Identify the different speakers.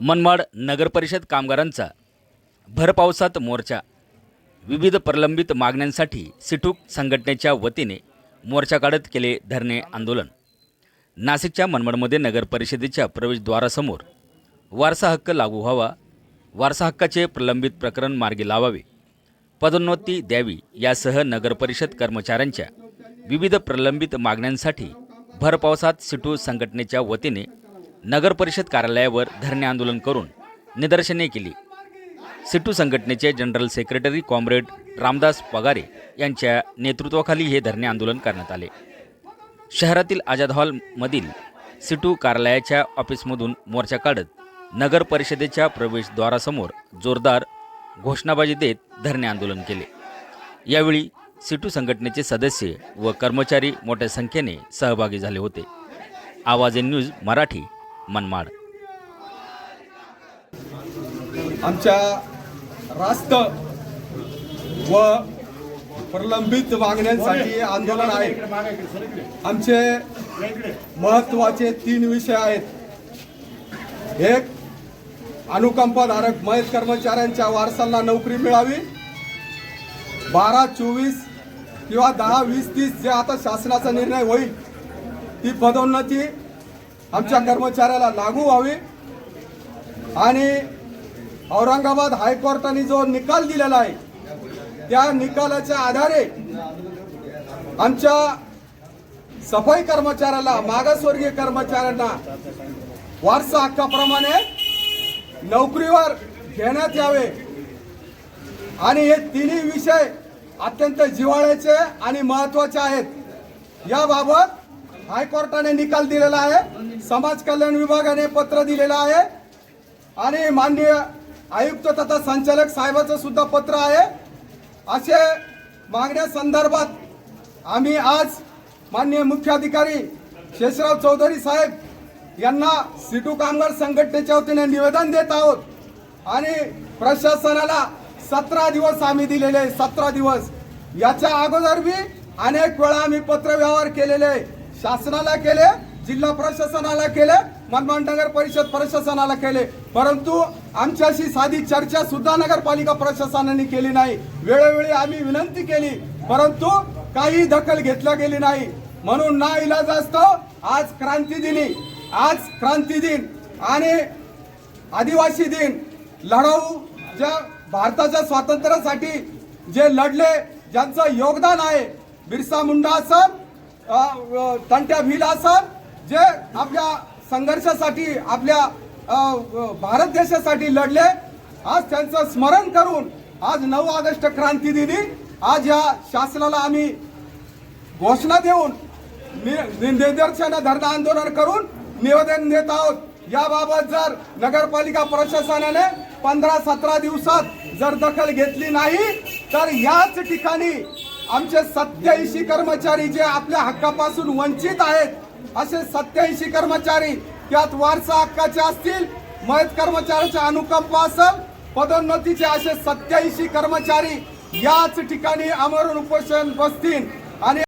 Speaker 1: मनमाड नगरपरिषद कामगारांचा भरपावसात मोर्चा विविध प्रलंबित मागण्यांसाठी सिटूक संघटनेच्या वतीने मोर्चा काढत केले धरणे आंदोलन. नाशिकच्या मनमाडमध्ये नगरपरिषदेच्या प्रवेशद्वारासमोर वारसा हक्क लागू व्हावा वारसा हक्काचे प्रलंबित प्रकरण मार्गी लावावे पदोन्नती द्यावी यासह नगरपरिषद कर्मचाऱ्यांच्या विविध प्रलंबित मागण्यांसाठी भरपावसात सिटू संघटनेच्या वतीने नगरपरिषद कार्यालयावर धरणे आंदोलन करून निदर्शने केली. सिटू संघटनेचे general secretary comrade Ramdas Pagare यांच्या नेतृत्वाखाली हे धरणे आंदोलन करण्यात आले. शहरातील आझाद हॉलमधील सिटू कार्यालयाच्या ऑफिसमधून मोर्चा काढत नगर परिषदेच्या प्रवेशद्वारासमोर जोरदार घोषणाबाजी देत धरणे आंदोलन केले. यावेळी सिटू संघटनेचे सदस्य व कर्मचारी मोठ्या संख्येने सहभागी झाले होते. आवाज इन न्यूज मराठी. मनमाड.
Speaker 2: आमच्या रास्त व प्रलंबित मागण्यांसाठी आंदोलन आहे. आमचे महत्त्वाचे तीन विषय आहेत. एक अनुकंपाधारक मयत कर्मचाऱ्यांच्या वारसांना नोकरी मिळावी. बारा चोवीस किंवा दहा वीस तीस जे आता शासनाचा निर्णय होईल ती पदोन्नती आमच्या कर्मचाऱ्याला लागू व्हावी. आणि औरंगाबाद हायकोर्टाने जो निकाल दिलेला आहे त्या निकालाच्या आधारे आमच्या सफाई कर्मचाऱ्याला मागासवर्गीय कर्मचाऱ्यांना वारसा हक्काप्रमाणे नोकरीवर घेण्यात यावे. आणि हे तिन्ही विषय अत्यंत जिव्हाळ्याचे आणि महत्त्वाचे आहेत. याबाबत हायकोर्टाने निकाल दिलेला आहे. समाज कल्याण विभागाने पत्र दिलेलं आहे. आणि माननीय आयुक्त तथा संचालक साहेबाचं सुद्धा पत्र आहे. असे मागण्या संदर्भात आम्ही आज माननीय मुख्याधिकारी शेषराव चौधरी साहेब यांना सिटू कामगार संघटनेच्या वतीने निवेदन देत आहोत. आणि प्रशासनाला सतरा दिवस आम्ही दिलेले आहे सतरा दिवस. याच्या अगोदर बी अनेक वेळा आम्ही पत्र व्यवहार केलेले आहे. शासनाला केले जिल्हा प्रशासनाला केले मनमाड नगर परिषद प्रशासनाला केले. परंतु आमच्याशी साधी चर्चा सुद्धा नगरपालिका प्रशासनाने केली नाही. वेळोवेळी आम्ही विनंती केली परंतु काही दखल घेतल्या गेली नाही. म्हणून ना इलाज असतो आज क्रांती दिनी. आज क्रांती दिन आणि आदिवासी दिन. लढाऊ ज्या भारताच्या स्वातंत्र्यासाठी जे लढले ज्यांचं योगदान आहे बिरसा मुंडा असन तंट्या भील असन जे आपल्या संघर्षासाठी आपल्या भारत देशासाठी लढले. आज त्यांचं स्मरण करून आज नऊ ऑगस्ट क्रांती दिनी आज या शासनाला आम्ही घोषणा देऊन निदर्शन धरणं आंदोलन करून निवेदन देत आहोत. याबाबत जर नगरपालिका प्रशासनाने पंधरा सतरा दिवसात जर दखल घेतली नाही तर याच ठिकाणी आमचे सत्याऐंशी कर्मचारी जे आपल्या हक्कापासून वंचित आहेत असे सत्याऐंशी कर्मचारी त्यात वारसा हक्काचे असतील मयत कर्मचाऱ्याच्या अनुकंपा असेल पदोन्नतीचे असे सत्याऐंशी कर्मचारी याच ठिकाणी आमरण उपोषण बसतील. आणि